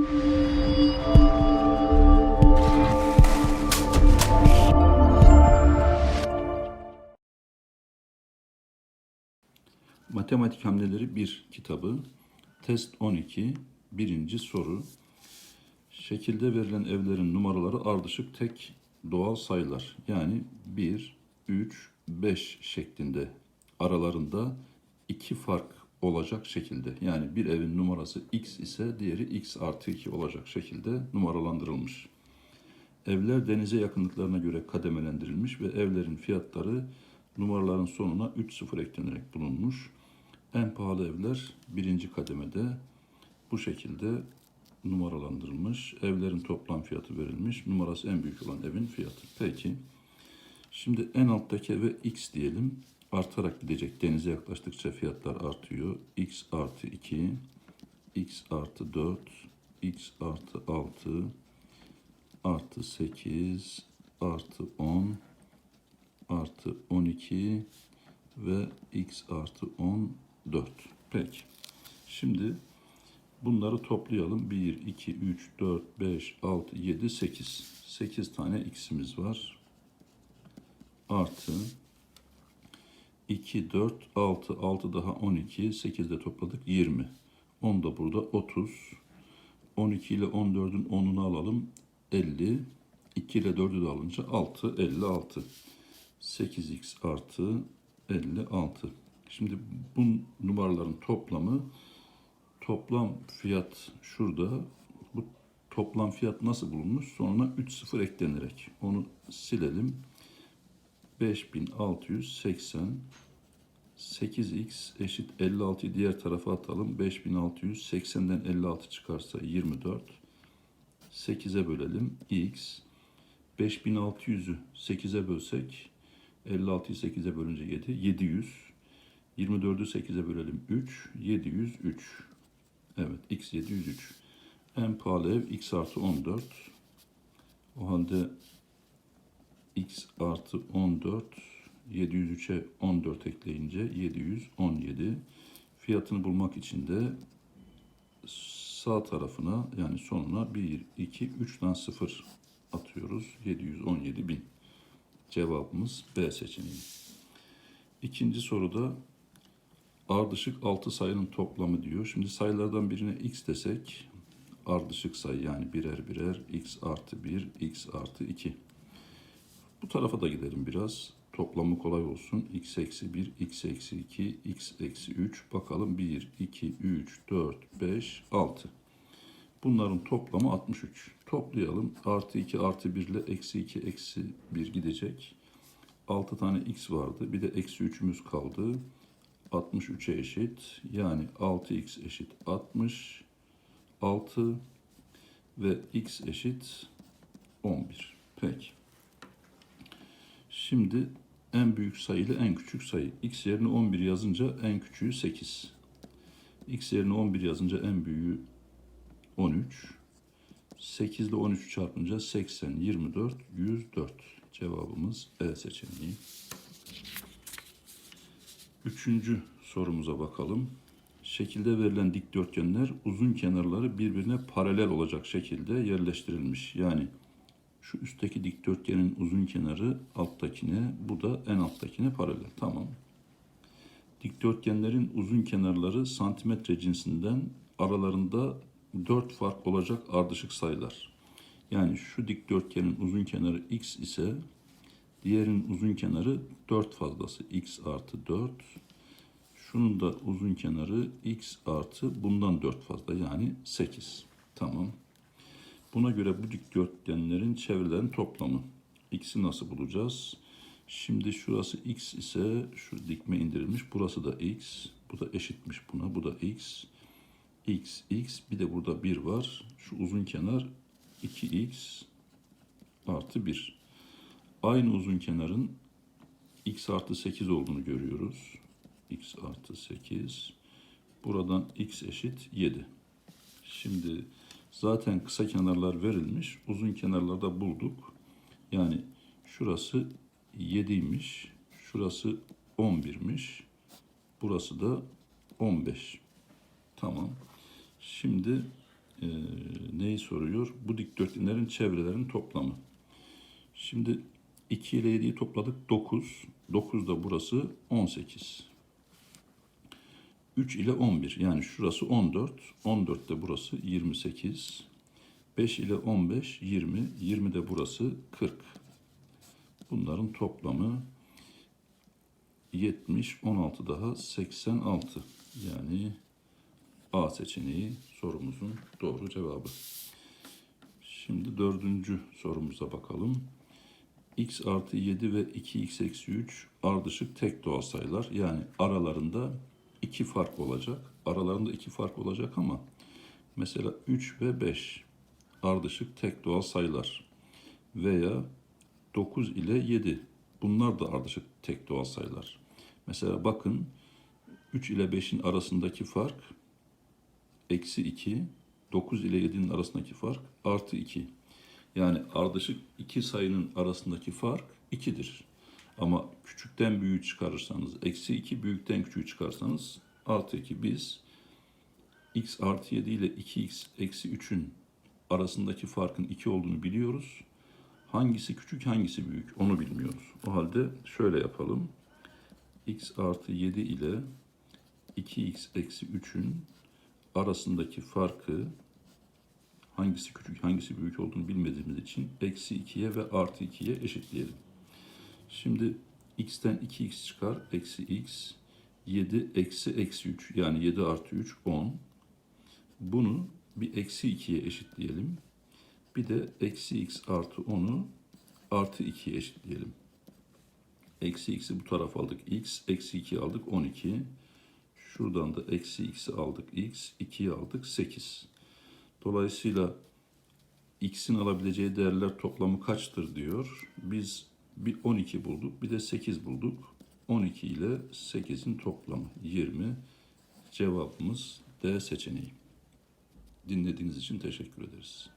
Matematik Hamleleri 1 kitabı, test 12, birinci soru. Şekilde verilen evlerin numaraları ardışık tek doğal sayılar. Yani 1, 3, 5 şeklinde aralarında iki fark olacak şekilde. Yani bir evin numarası x ise diğeri x artı 2 olacak şekilde numaralandırılmış. Evler denize yakınlıklarına göre kademelendirilmiş ve evlerin fiyatları numaraların sonuna 3-0 eklenerek bulunmuş. En pahalı evler birinci kademede bu şekilde numaralandırılmış. Evlerin toplam fiyatı verilmiş. Numarası en büyük olan evin fiyatı. Peki. Şimdi en alttaki eve x diyelim. Artarak gidecek. Denize yaklaştıkça fiyatlar artıyor. x artı 2, x artı 4, x artı 6, artı 8, artı 10, artı 12 ve x artı 14. Peki. Şimdi bunları toplayalım. 1, 2, 3, 4, 5, 6, 7, 8. 8 tane x'imiz var. Artı 2, 4, 6, 6 daha 12, 8 de topladık 20. 10 da burada 30. 12 ile 14'ün 10'unu alalım 50. 2 ile 4'ü de alınca 6, 56. 8x artı 56. Şimdi bu numaraların toplamı toplam fiyat şurada. Bu toplam fiyat nasıl bulunmuş? Sonuna 3 sıfır eklenerek. Onu silelim. 5680 8x eşit 56'yı diğer tarafa atalım. 5680'den 56 çıkarsa 24. 8'e bölelim. x 5600'ü 8'e bölsek 56'yı 8'e bölünce 7. 700. 24'ü 8'e bölelim 3. 703. Evet x 703. En pahalı ev x artı 14. O halde x artı 14 703'e 14 ekleyince 717. Fiyatını bulmak için de sağ tarafına yani sonuna 1, 2, 3'ten 0 atıyoruz. 717 bin. Cevabımız B seçeneği. İkinci soruda ardışık 6 sayının toplamı diyor. Şimdi sayılardan birine x desek ardışık sayı yani birer birer x artı 1, x artı 2. Bu tarafa da gidelim biraz. Toplamı kolay olsun. x eksi 1, x eksi 2, x eksi 3. Bakalım 1, 2, 3, 4, 5, 6. Bunların toplamı 63. Toplayalım. Artı 2 artı 1 ile eksi 2 eksi 1 gidecek. 6 tane x vardı. Bir de eksi 3'ümüz kaldı. 63'e eşit. Yani 6x eşit 60. 6 ve x eşit 11. Peki. Şimdi en büyük sayı ile en küçük sayı. x yerine 11 yazınca en küçüğü 8. x yerine 11 yazınca en büyüğü 13. 8 ile 13 çarpınca 80, 24, 104. Cevabımız E seçeneği. Üçüncü sorumuza bakalım. Şekilde verilen dikdörtgenler uzun kenarları birbirine paralel olacak şekilde yerleştirilmiş. Yani şu üstteki dikdörtgenin uzun kenarı alttakine, bu da en alttakine paralel. Tamam. Dikdörtgenlerin uzun kenarları santimetre cinsinden aralarında 4 fark olacak ardışık sayılar. Yani şu dikdörtgenin uzun kenarı x ise diğerinin uzun kenarı 4 fazlası x artı 4. Şunun da uzun kenarı x artı bundan 4 fazla yani 8. Tamam. Buna göre bu dikdörtgenlerin çevrelerin toplamı. X'i nasıl bulacağız? Şimdi şurası x ise şu dikme indirilmiş. Burası da x. Bu da eşitmiş buna. Bu da x. x, x. Bir de burada 1 var. Şu uzun kenar 2x artı 1. Aynı uzun kenarın x artı 8 olduğunu görüyoruz. x artı 8. Buradan x eşit 7. Şimdi zaten kısa kenarlar verilmiş. Uzun kenarlarda bulduk. Yani şurası 7'ymiş. Şurası 11'miş. Burası da 15. Tamam. Şimdi e, neyi soruyor? Bu dikdörtgenlerin çevrelerinin toplamı. Şimdi 2 ile 7'yi topladık 9. 9 da burası 18. 3 ile 11 yani şurası 14. 14 de burası 28. 5 ile 15 20. 20 de burası 40. Bunların toplamı 70, 16 daha 86. Yani A seçeneği sorumuzun doğru cevabı. Şimdi dördüncü sorumuza bakalım. x artı 7 ve 2x eksi 3 ardışık tek doğal sayılar. Yani aralarında iki fark olacak. Aralarında iki fark olacak ama mesela 3 ve 5 ardışık tek doğal sayılar. Veya 9 ile 7 bunlar da ardışık tek doğal sayılar. Mesela bakın 3 ile 5'in arasındaki fark eksi 2, 9 ile 7'nin arasındaki fark artı 2. Yani ardışık iki sayının arasındaki fark 2'dir. Ama küçükten büyüğü çıkarırsanız eksi 2, büyükten küçüğü çıkarsanız artı 2. Biz x artı 7 ile 2x eksi 3'ün arasındaki farkın 2 olduğunu biliyoruz. Hangisi küçük hangisi büyük onu bilmiyoruz. O halde şöyle yapalım. x artı 7 ile 2x eksi 3'ün arasındaki farkı hangisi küçük hangisi büyük olduğunu bilmediğimiz için eksi 2'ye ve artı 2'ye eşitleyelim. Şimdi x'ten 2x çıkar eksi x 7 eksi eksi 3 yani 7 artı 3 10. Bunu bir eksi 2'ye eşitleyelim. Bir de eksi x artı 10'u artı 2'ye eşitleyelim. Eksi x'i bu tarafa aldık x, eksi 2 aldık 12. Şuradan da eksi x'i aldık x, 2'yi aldık 8. Dolayısıyla x'in alabileceği değerler toplamı kaçtır diyor. Biz bir 12 bulduk, bir de 8 bulduk. 12 ile 8'in toplamı 20. Cevabımız D seçeneği. Dinlediğiniz için teşekkür ederiz.